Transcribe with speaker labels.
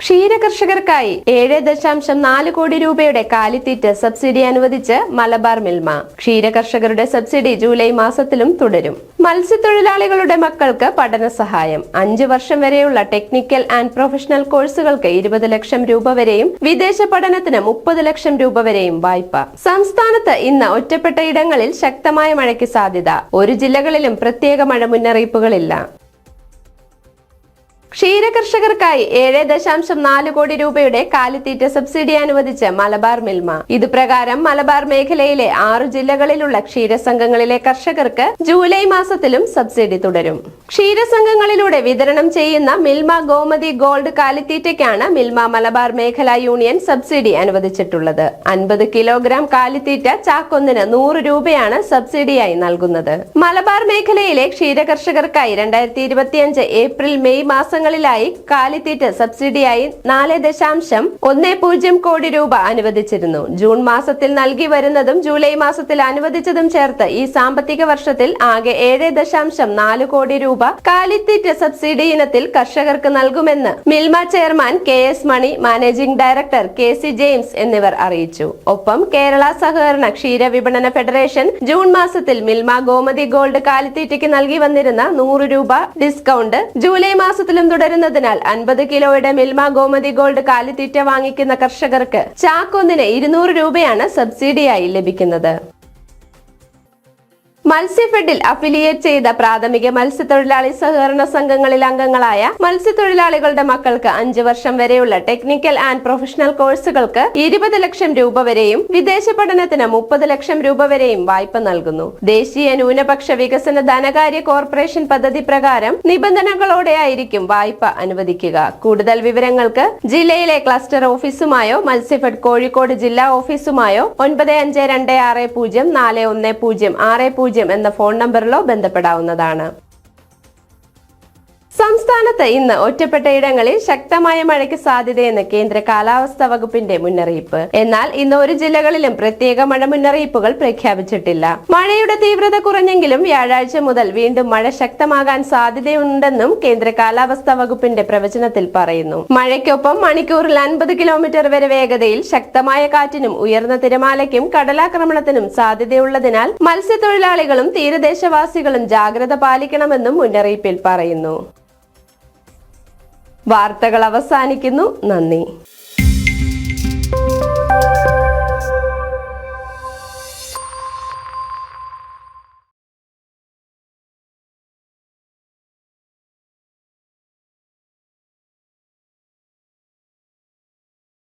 Speaker 1: ക്ഷീര കർഷകർക്കായി ഏഴ് ദശാംശം നാല് കോടി രൂപയുടെ കാലിത്തീറ്റ സബ്സിഡി അനുവദിച്ച് മലബാർ മിൽമ. ക്ഷീരകർഷകരുടെ സബ്സിഡി ജൂലൈ മാസത്തിലും തുടരും. മത്സ്യത്തൊഴിലാളികളുടെ മക്കൾക്ക് പഠന സഹായം. അഞ്ചു വർഷം വരെയുള്ള ടെക്നിക്കൽ ആൻഡ് പ്രൊഫഷണൽ കോഴ്സുകൾക്ക് ഇരുപത് ലക്ഷം രൂപ വരെയും വിദേശ പഠനത്തിന് മുപ്പത് ലക്ഷം രൂപ വരെയും വായ്പ. സംസ്ഥാനത്ത് ഇന്ന് ഒറ്റപ്പെട്ട ഇടങ്ങളിൽ ശക്തമായ മഴയ്ക്ക് സാധ്യത. ഒരു ജില്ലകളിലും പ്രത്യേക മഴ മുന്നറിയിപ്പുകളില്ല ക്ഷീരകർഷകർക്കായി ഏഴ് ദശാംശം നാല് കോടി രൂപയുടെ കാലിത്തീറ്റ സബ്സിഡി അനുവദിച്ച് മലബാർ മിൽമ. ഇതുപ്രകാരം മലബാർ മേഖലയിലെ ആറു ജില്ലകളിലുള്ള ക്ഷീരസംഘങ്ങളിലെ കർഷകർക്ക് ജൂലൈ മാസത്തിലും സബ്സിഡി തുടരും. ക്ഷീരസംഘങ്ങളിലൂടെ വിതരണം ചെയ്യുന്ന മിൽമ ഗോമതി ഗോൾഡ് കാലിത്തീറ്റയ്ക്കാണ് മിൽമ മലബാർ മേഖലാ യൂണിയൻ സബ്സിഡി അനുവദിച്ചിട്ടുള്ളത്. അൻപത് കിലോഗ്രാം കാലിത്തീറ്റ ചാക്കൊന്നിന് നൂറ് രൂപയാണ് സബ്സിഡിയായി നൽകുന്നത്. മലബാർ മേഖലയിലെ ക്ഷീരകർഷകർക്കായി രണ്ടായിരത്തി ഇരുപത്തിയഞ്ച് ഏപ്രിൽ മെയ് മാസങ്ങളിലായി കാലിത്തീറ്റ സബ്സിഡിയായി നാല് ദശാംശം ഒന്ന് പൂജ്യം കോടി രൂപ അനുവദിച്ചിരുന്നു. ജൂൺ മാസത്തിൽ നൽകി വരുന്നതും ജൂലൈ മാസത്തിൽ അനുവദിച്ചതും ചേർത്ത് ഈ സാമ്പത്തിക വർഷത്തിൽ ആകെ ഏഴ് ദശാംശം നാല് കോടി രൂപ കാലിത്തീറ്റ സബ്സിഡി ഇനത്തിൽ കർഷകർക്ക് നൽകുമെന്ന് Milma chairman K S Mani managing director K C James എന്നിവർ അറിയിച്ചു. ഒപ്പം കേരള സഹകരണ ക്ഷീര വിപണന ഫെഡറേഷൻ ജൂൺ മാസത്തിൽ മിൽമ ഗോമതി ഗോൾഡ് കാലിത്തീറ്റയ്ക്ക് നൽകി വന്നിരുന്ന നൂറ് രൂപ ഡിസ്കൗണ്ട് ജൂലൈ മാസത്തിലും തുടരുന്നതിനാൽ അൻപത് കിലോയുടെ മിൽമ ഗോമതി ഗോൾഡ് കാലിത്തീറ്റ വാങ്ങിക്കുന്ന കർഷകർക്ക് ചാക്കൊന്നിന് ഇരുന്നൂറ് രൂപയാണ് സബ്സിഡിയായി ലഭിക്കുന്നത്. മത്സ്യഫെഡിൽ അഫിലിയേറ്റ് ചെയ്ത പ്രാഥമിക മത്സ്യത്തൊഴിലാളി സഹകരണ സംഘങ്ങളിൽ അംഗങ്ങളായ മത്സ്യത്തൊഴിലാളികളുടെ മക്കൾക്ക് അഞ്ചു വർഷം വരെയുള്ള ടെക്നിക്കൽ ആൻഡ് പ്രൊഫഷണൽ കോഴ്സുകൾക്ക് ഇരുപത് ലക്ഷം രൂപ വരെയും വിദേശ പഠനത്തിന് മുപ്പത് ലക്ഷം രൂപ വരെയും വായ്പ നൽകുന്നു. ദേശീയ ന്യൂനപക്ഷ വികസന ധനകാര്യ കോർപ്പറേഷൻ പദ്ധതി പ്രകാരം നിബന്ധനകളോടെയായിരിക്കും വായ്പ അനുവദിക്കുക. കൂടുതൽ വിവരങ്ങൾക്ക് ജില്ലയിലെ ക്ലസ്റ്റർ ഓഫീസുമായോ മത്സ്യഫെഡ് കോഴിക്കോട് ജില്ലാ ഓഫീസുമായോ ഒൻപത് അഞ്ച് രണ്ട് ആറ് പൂജ്യം നാല് ഒന്ന് പൂജ്യം ആറ് പൂജ്യം എന്ന ഫോൺ നമ്പറിലോ ബന്ധപ്പെടാവുന്നതാണ്. സംസ്ഥാനത്ത് ഇന്ന് ഒറ്റപ്പെട്ട ഇടങ്ങളിൽ ശക്തമായ മഴയ്ക്ക് സാധ്യതയെന്ന് കേന്ദ്ര കാലാവസ്ഥാ വകുപ്പിന്റെ മുന്നറിയിപ്പ്. എന്നാൽ ഇന്ന് ഒരു ജില്ലകളിലും പ്രത്യേക മഴ മുന്നറിയിപ്പുകൾ പ്രഖ്യാപിച്ചിട്ടില്ല. മഴയുടെ തീവ്രത കുറഞ്ഞെങ്കിലും വ്യാഴാഴ്ച മുതൽ വീണ്ടും മഴ ശക്തമാകാൻ സാധ്യതയുണ്ടെന്നും കേന്ദ്ര കാലാവസ്ഥാ വകുപ്പിന്റെ പ്രവചനത്തിൽ പറയുന്നു. മഴയ്ക്കൊപ്പം മണിക്കൂറിൽ അൻപത് കിലോമീറ്റർ വരെ വേഗതയിൽ ശക്തമായ കാറ്റിനും ഉയർന്ന തിരമാലയ്ക്കും കടലാക്രമണത്തിനും സാധ്യതയുള്ളതിനാൽ മത്സ്യത്തൊഴിലാളികളും തീരദേശവാസികളും ജാഗ്രത പാലിക്കണമെന്നും മുന്നറിയിപ്പിൽ പറയുന്നു. വാർത്തകൾ അവസാനിക്കുന്നു. നന്ദി.